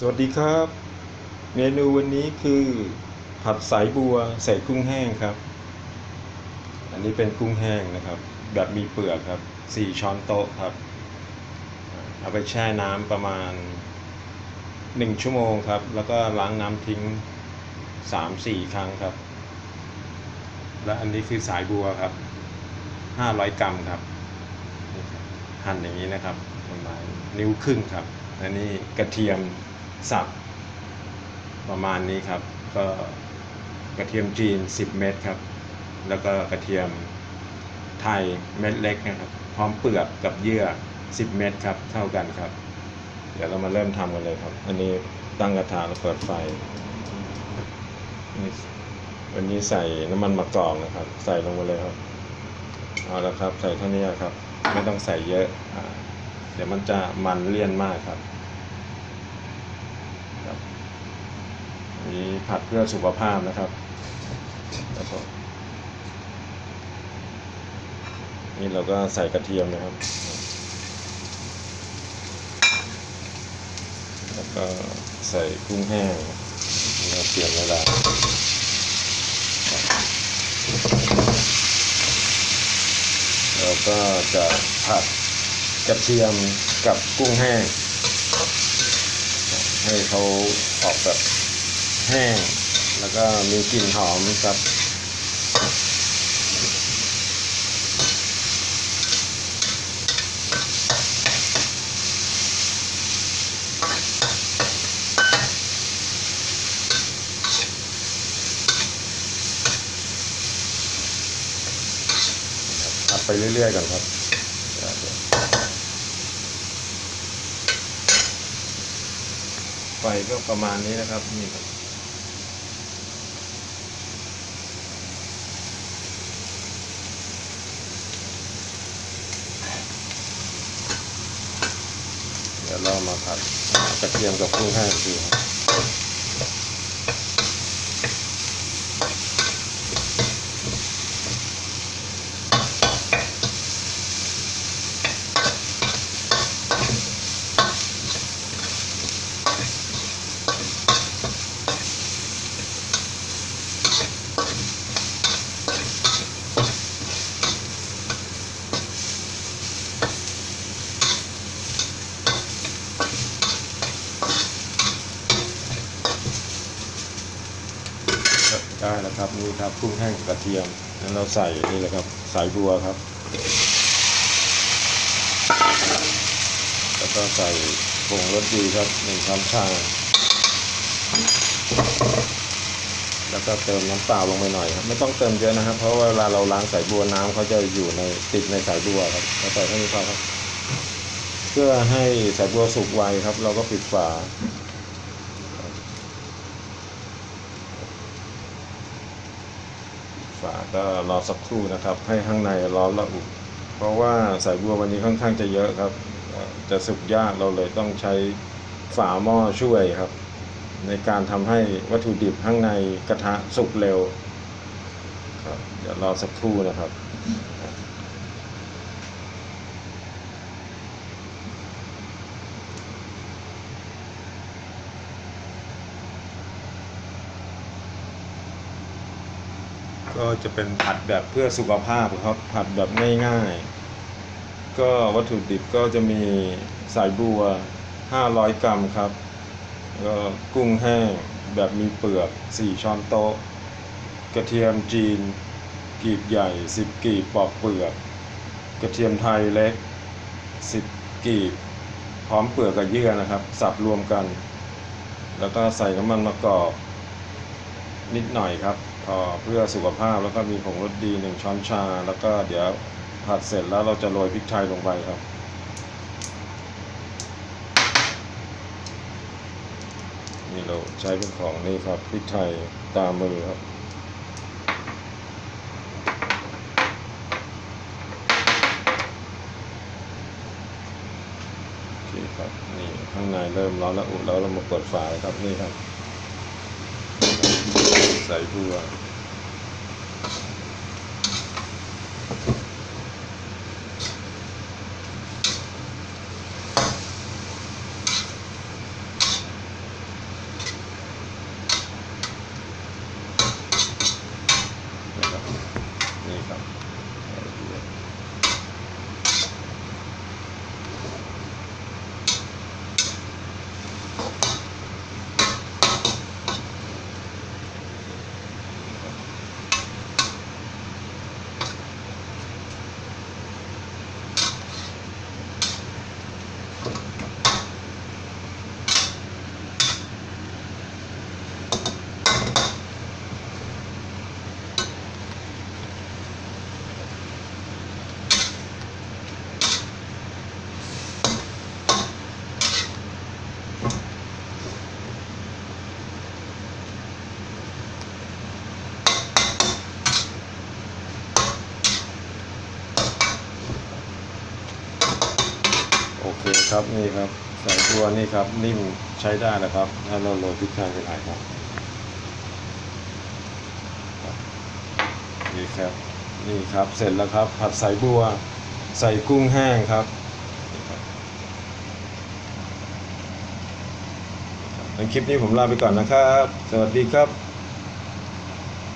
สวัสดีครับ เมนูวันนี้คือผัดสายบัวใส่กุ้งแห้งครับ อันนี้เป็นกุ้งแห้งนะครับ แบบมีเปลือกครับสี่ช้อนโต๊ะครับ เอาไปแช่น้ำประมาณหนึ่งชั่วโมงครับ แล้วก็ล้างน้ำทิ้งสามสี่ครั้งครับ และอันนี้คือสายบัวครับห้าร้อยกรัมครับนี่ครับหั่นอย่างนี้นะครับประมาณนิ้วครึ่งครับอันนี้กระเทียม สับ ประมาณนี้ครับ ก็กระเทียมจีน 10 เม็ดครับ แล้วก็กระเทียมไทยเม็ดเล็กนะครับ พร้อมเปลือกกับเยื่อ 10 เม็ดครับ เท่ากันครับ เดี๋ยวเรามาเริ่มทำกันเลยครับ อันนี้ตั้งกระทะแล้วเปิดไฟ วันนี้ใส่น้ำมันมะกอกนะครับ ใส่ลงไปเลยครับ เอาละครับ ใส่เท่านี้ครับ ไม่ต้องใส่เยอะอ่าเดี๋ยวมันจะมันเลี่ยนมากครับ นี้ผัดเพื่อสุขภาพนะครับแล้วก็นี่เราก็ใส่กระเทียมนะครับ แล้วก็ใส่กุ้งแห้งเราเปลี่ยนเวลาเราก็จะผัดกระเทียมกับกุ้งแห้งให้เขาออกแบบ แห้ง แล้วก็มีกลิ่นหอมครับผัดไปเรื่อยๆก่อนครับ ไฟก็ประมาณนี้นะครับ นี่ครับ ดี๋ยวเรามาผัดกระเทียมกับกุ้งแห้งดูครับ ได้แล้วครับนี่ครับกุ้งแห้งกระเทียมแล้วเราใส่นี่เลยครับ สายบัวครับ แล้วก็ใส่ผงรสดีครับหนึ่งช้อนชาแล้วก็เติมน้ำเปล่าลงไปหน่อยครับ ไม่ต้องเติมเยอะนะครับ เพราะว่าเวลาเราล้างสายบัวน้ำเขาจะอยู่ในติดในสายบัวครับเราใส่เท่านี้พอครับ เพื่อให้สายบัวสุกไวครับ เราก็ปิดฝา ฝา ก็รอสักครู่นะครับ ให้ข้างในร้อนระอุ เพราะว่าสายบัววันนี้ค่อนข้างจะเยอะครับ จะสุกยากเราเลยต้องใช้ฝาหม้อช่วยครับ ในการทำให้วัตถุดิบข้างในกระทะสุกเร็วครับเดี๋ยวรอสักครู่นะครับ ก็จะเป็นผัดแบบเพื่อสุขภาพครับผัดแบบง่ายๆ ก็วัตถุดิบก็จะมีสายบัว 500 กรัมครับก็กุ้งแห้งแบบมีเปลือก 4 ช้อนโต๊ะ กระเทียมจีนกีบใหญ่ 10 กีบปอกเปลือก กระเทียมไทยเล็ก 10 กีบ พร้อมเปลือกกับเยื่อนะครับ สับรวมกัน แล้วก็ใส่น้ำมันมะกอกนิดหน่อยครับ เพื่อสุขภาพแล้วก็มีผงรสดีหนึ่งช้อนชา แล้วก็เดี๋ยวผัดเสร็จแล้วเราจะโรยพริกไทยลงไปครับ นี่เราใช้เป็นของนี่ครับพริกไทยตามมือครับโอเคครับนี่ข้างในเริ่มร้อนแล้วอุ่นแล้วเรามาเปิดฝาครับนี่ครับ ใส่บั วครับนี่ครับใส่บัวนี่ครับนิ่มใช้ได้แล้วครับถ้าเราโรยพริกไทยไปหน่อยครับนี่ครับนี่ครับเสร็จแล้วครับ ผัดสายบัว ใส่กุ้งแห้งครับในคลิปนี้ผมลาไปก่อนนะครับ สวัสดีครับ